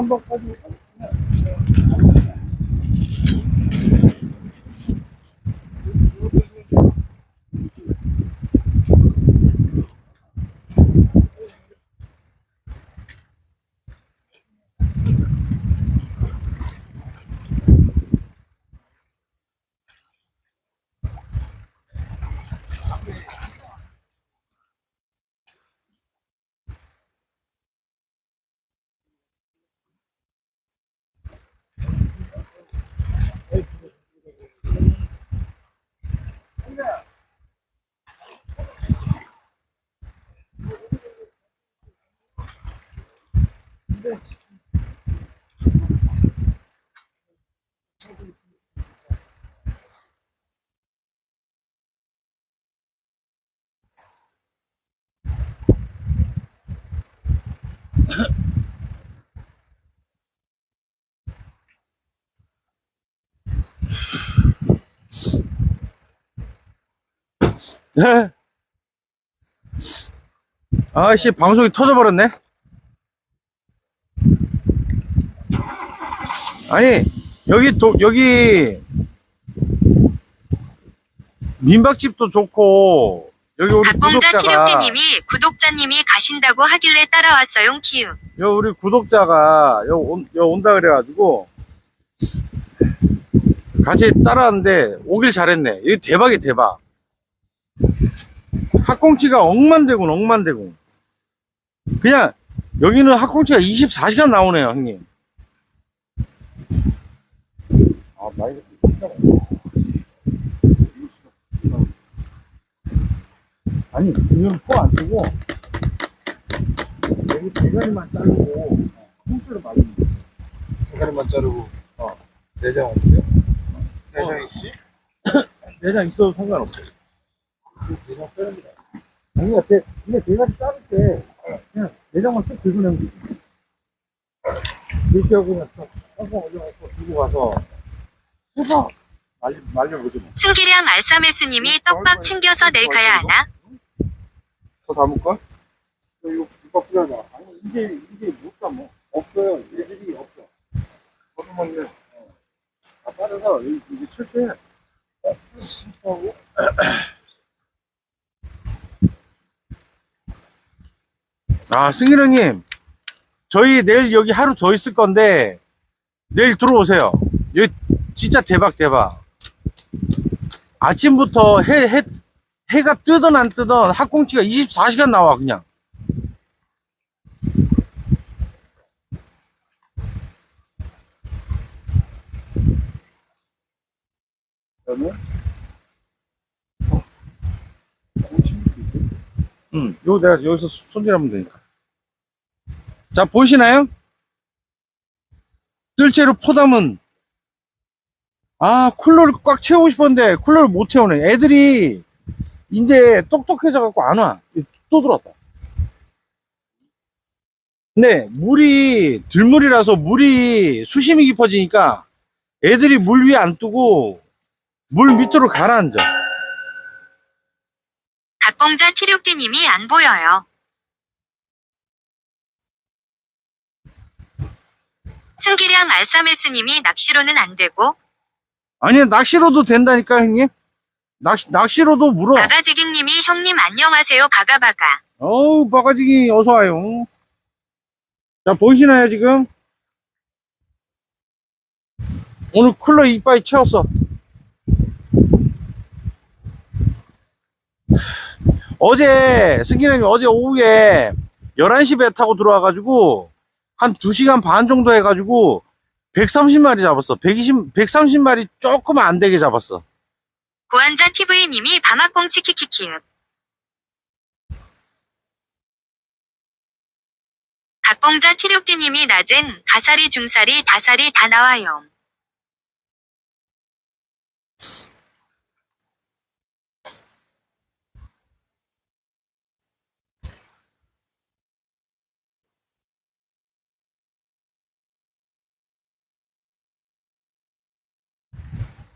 acabou com a 아씨 방송이 터져버렸네. 아니 여기 도, 여기 민박집도 좋고 여기 우리 박봉자 구독자가 티륙대님이 구독자님이 가신다고 하길래 따라왔어요 키읔. 여 우리 구독자가 여, 온, 여 온다 그래가지고 같이 따라왔는데 오길 잘했네. 이거 대박이 대박. 학꽁치가 억만대군 억만대군. 그냥 여기는 학꽁치가 24시간 나오네요 형님. 아 많이 아니 이건 포안 주고 여기 대가리만 자르고 통째로 말리는 거야. 대가리만 자르고 어 내장 없어요? 내장 있지? 내장 있어도 상관없어. 내장 빼는 게 아니, 대, 근데 대가리 자를 때 그냥 내장만 쓱 긁어내면 되지. 이렇게 하고 그냥 올려갖고 들고 가서 말리, 말려보지 뭐. 승기량 알사메스님이 떡밥 챙겨서 내일 가야 하나? 더 담을까? 이거 이거 필요하다. 아니, 이제, 이제 못 담어. 없어요 얘들이 없어 저도 먹네 다 빠져서 이- 이게 철저해. 하고 아, 승일 형님. 저희 내일 여기 하루 더 있을 건데, 내일 들어오세요. 여기 진짜 대박, 대박. 아침부터 해, 해, 해가 뜨든 안 뜨든 학꽁치가 24시간 나와, 그냥. 응, 요 내가 여기서 손질하면 되니까. 자, 보이시나요? 뜰채로 포담은, 아, 쿨러를 꽉 채우고 싶었는데, 쿨러를 못 채우네. 애들이, 이제 똑똑해져 갖고 안 와. 또 들어왔다. 근데, 물이, 들물이라서 물이 수심이 깊어지니까, 애들이 물 위에 안 뜨고, 물 밑으로 가라앉아. 박봉자 티륙대님이 안 보여요. 승기량 알사메스님이 낚시로는 안 되고. 아니 낚시로도 된다니까 형님? 낚시, 낚시로도 물어. 바가지깅님이 형님 안녕하세요 바가바가. 어우 바가지기 어서 와요. 자 보이시나요 지금? 오늘 쿨러 이빨이 채웠어. 어제 승기님 어제 오후에 11시 배 타고 들어와가지고 한 2시간 반 정도 해가지고 130마리 잡았어 120, 130마리 조금 안 되게 잡았어 고한자 TV님이 바마꽁치 키키키읍. 박봉자 티륙대님이 낮은 가사리 중사리 다사리 다 나와요.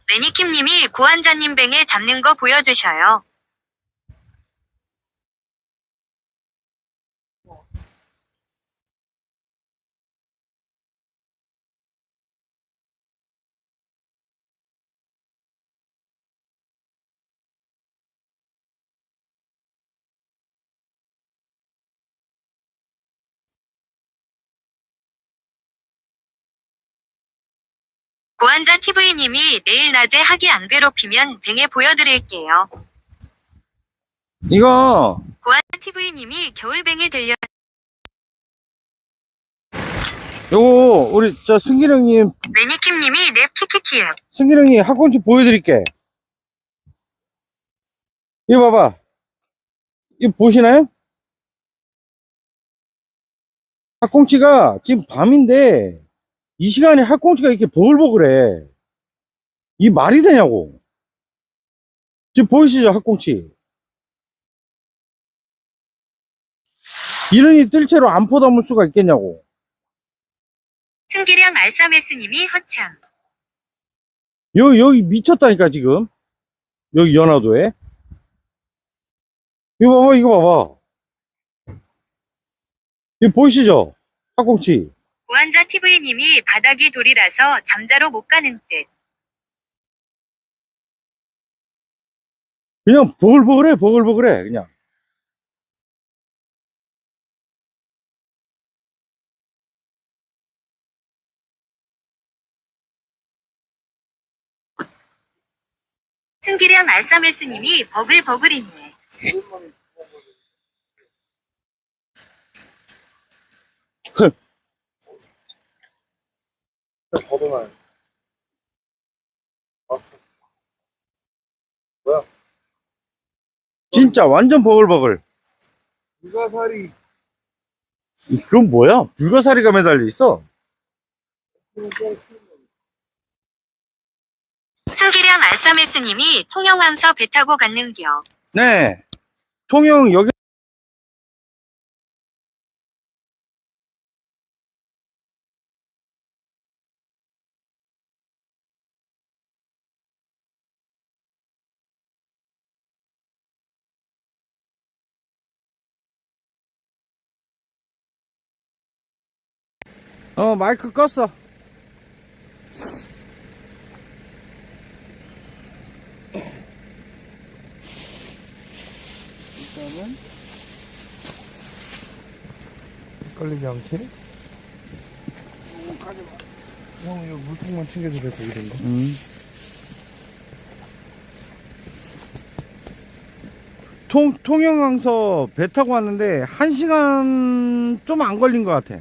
레니킴님이 고환자님 뱅에 잡는 거 보여주셔요. 고환자 TV님이 내일 낮에 하기 안 괴롭히면 뱅에 보여드릴게요. 이거 고환자 TV님이 겨울뱅에 들려 요거 우리 저 승길 형님 레니킴님이 랩 키키키요. 승길 형님 학꽁치 보여드릴게. 이거 봐봐. 이거 보시나요? 학꽁치가 지금 밤인데 이 시간에 학꽁치가 이렇게 보글보글해. 이 말이 되냐고. 지금 보이시죠 학꽁치? 이런이 뜰채로 안 포담을 수가 있겠냐고. 승기량 알사메스님이 허참. 여기, 여기 미쳤다니까, 지금. 여기 연화도에. 이거 봐봐, 이거 봐봐. 이거 보이시죠? 학꽁치. 고환자 TV님이 바닥이 돌이라서 잠자로 못 가는 듯. 그냥 보글보글해, 보글보글해, 그냥. 승기량 알사메스님이 버글버글이네. 더더만. 진짜 완전 버글버글. 불가사리. 그건 뭐야? 불가사리가 매달려 있어. 승기량 알사메스님이 통영왕서 배 타고 갔는겨. 네. 통영 여기 어 마이크 껐어 일단은 걸리지 않게. 형, 이거 물통만 거기 된 거. 음. 통, 통영항서 배 타고 왔는데, 한 시간 좀 안 걸린 것 같아.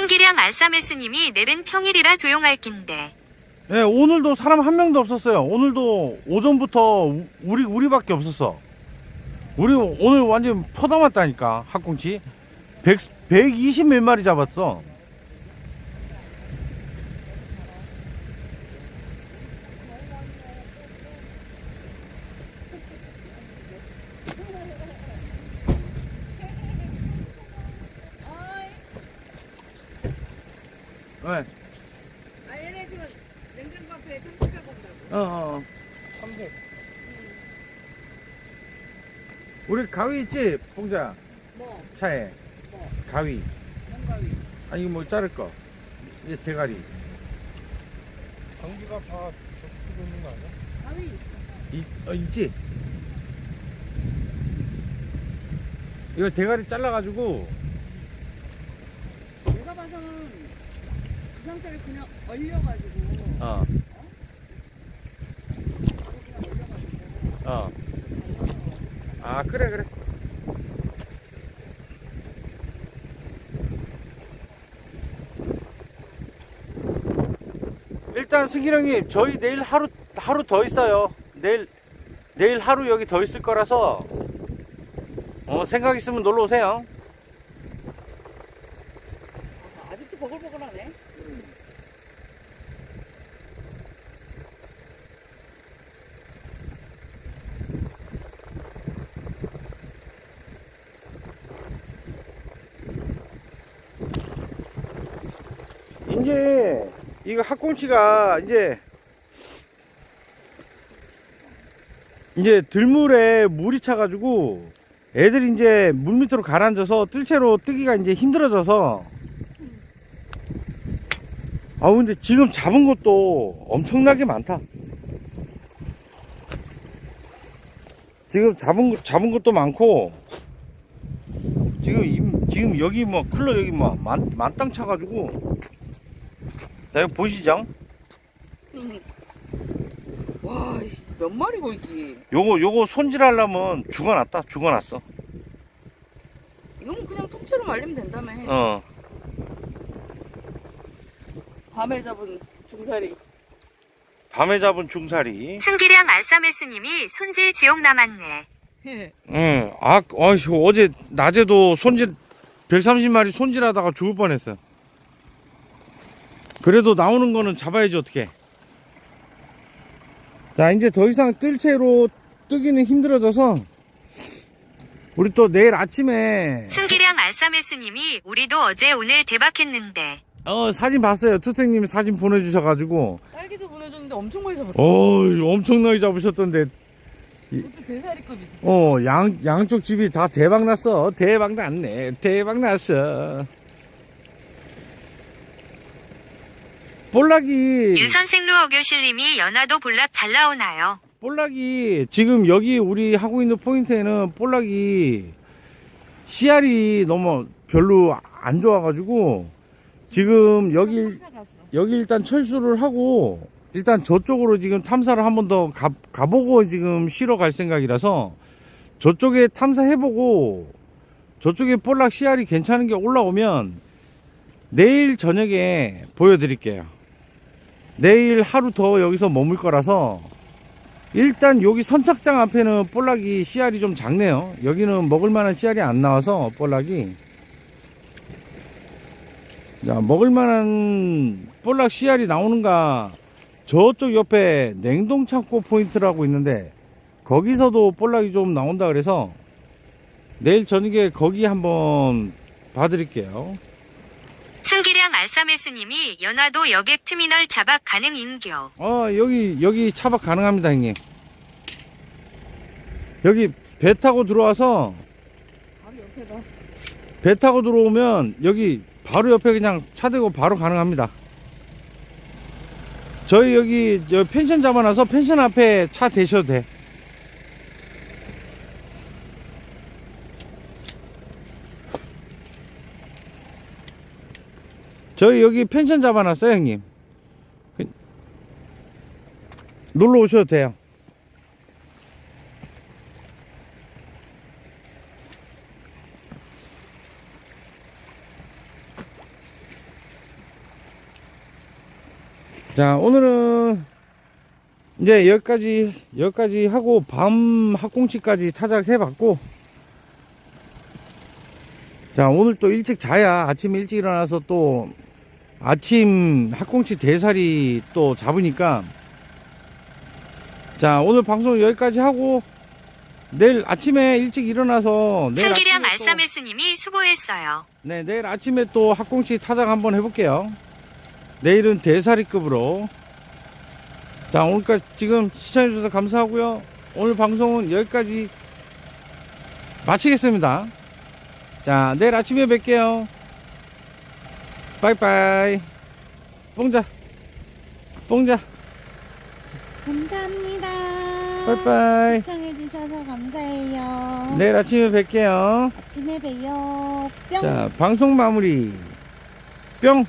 승기량 알사메스님이 내일은 평일이라 조용할 낀데. 네, 오늘도 사람 한 명도 없었어요. 오늘도 오전부터 우- 우리, 우리밖에 없었어. 우리 오늘 완전 퍼담았다니까, 학꽁치. 100, 120 몇 마리 잡았어. 네. 아 얘네 지금 냉장고 앞에 청소하고 온다고 어, 어. 어. 삼색. 우리 가위 있지, 봉자? 뭐? 차에. 뭐? 가위. 뭔가위 아, 이거 뭐 자를 거. 이제 대가리. 전기가 다 접히고 있는 거 아니야? 가위 있어 있, 어, 있지? 이거 대가리 잘라가지고, 내가 봐서는 그 상태를 그냥 얼려가지고 어, 얼려가지고 어. 아, 그래, 그래. 일단 승길 형님 저희 내일 하루 하루 더 있어요. 내일 내일 하루 여기 더 있을 거라서 어 생각 있으면 놀러 오세요. 아직도 버글버글하네. 이거 학꽁치가 이제 이제 들물에 물이 차가지고 애들이 이제 물 밑으로 가라앉아서 뜰채로 뜨기가 이제 힘들어져서. 아 근데 지금 잡은 것도 엄청나게 많다. 지금 잡은 것- 잡은 것도 많고 지금 임- 지금 여기 뭐 클러 여기 뭐 만, 만땅 차가지고 자 이거 보시죠 와, 씨, 몇 마리고 이게? 요거 요거 손질하려면 죽어놨다 죽어놨어 이건 그냥 통째로 말리면 된다며. 어 밤에 잡은 중사리. 밤에 잡은 중사리 승기량 알사메스님이 손질 지옥 남았네. 응, 아, 어휴, 어제 낮에도 손질 130마리 손질하다가 죽을 뻔했어. 그래도 나오는 거는 잡아야지 어떻게? 자, 이제 더 이상 뜰 채로 뜨기는 힘들어져서 우리 또 내일 아침에 승기량 알사메스님이 우리도 어제 오늘 대박했는데. 어 사진 봤어요. 투탱님이 사진 보내주셔가지고 딸기도 보내줬는데 엄청 많이 잡았다. 어 엄청나게 잡으셨던데 대사리급이지. 어, 양, 양쪽 집이 다 대박 났어. 대박 났네. 대박 났어. 볼락이, 윤선생 루어교실님이 연화도 볼락 잘 나오나요? 볼락이, 지금 여기 우리 하고 있는 포인트에는 볼락이 씨알이 너무 별로 안 좋아가지고, 지금 여기. 여기 일단 철수를 하고 일단 저쪽으로 지금 탐사를 한 번 더 가보고 지금 쉬러 갈 생각이라서 저쪽에 탐사해보고 저쪽에 볼락 씨알이 괜찮은 게 올라오면 내일 저녁에 보여드릴게요. 내일 하루 더 여기서 머물 거라서 일단 여기 선착장 앞에는 볼락이 씨알이 좀 작네요. 여기는 먹을 만한 씨알이 안 나와서 볼락이 자, 먹을 만한 볼락 씨알이 나오는가 저쪽 옆에 냉동 창고 포인트라고 있는데 거기서도 볼락이 좀 나온다 그래서 내일 저녁에 거기 한번 봐드릴게요. 승기량 알사메스님이 연화도 여객 터미널 자박 가능 인교. 어, 여기, 여기 차박 가능합니다, 형님. 여기 배 타고 들어와서 바로 옆에다. 배 타고 들어오면 여기 바로 옆에 그냥 차 대고 바로 가능합니다. 저희 여기 저 펜션 잡아놔서 펜션 앞에 차 대셔도 돼. 저희 여기 펜션 잡아놨어요, 형님. 그- 놀러 오셔도 돼요. 자, 오늘은 이제 여기까지, 여기까지 하고 밤 학꽁치까지 타작해 봤고, 자, 오늘 또 일찍 자야 아침 일찍 일어나서 또 아침 학꽁치 대살이 또 잡으니까, 자, 오늘 방송 여기까지 하고, 내일 아침에 일찍 일어나서, 내일 승기량 알사메스님이 수고했어요. 네, 내일 아침에 또 학꽁치 타작 한번 해볼게요. 내일은 대사리급으로. 자, 오늘까지 지금 시청해주셔서 감사하고요. 오늘 방송은 여기까지 마치겠습니다. 자, 내일 아침에 뵐게요. 빠이빠이. 뽕자. 뽕자. 감사합니다. 빠이빠이. 시청해주셔서 감사해요. 내일 아침에 뵐게요. 아침에 봬요. 뿅. 자, 방송 마무리. 뿅.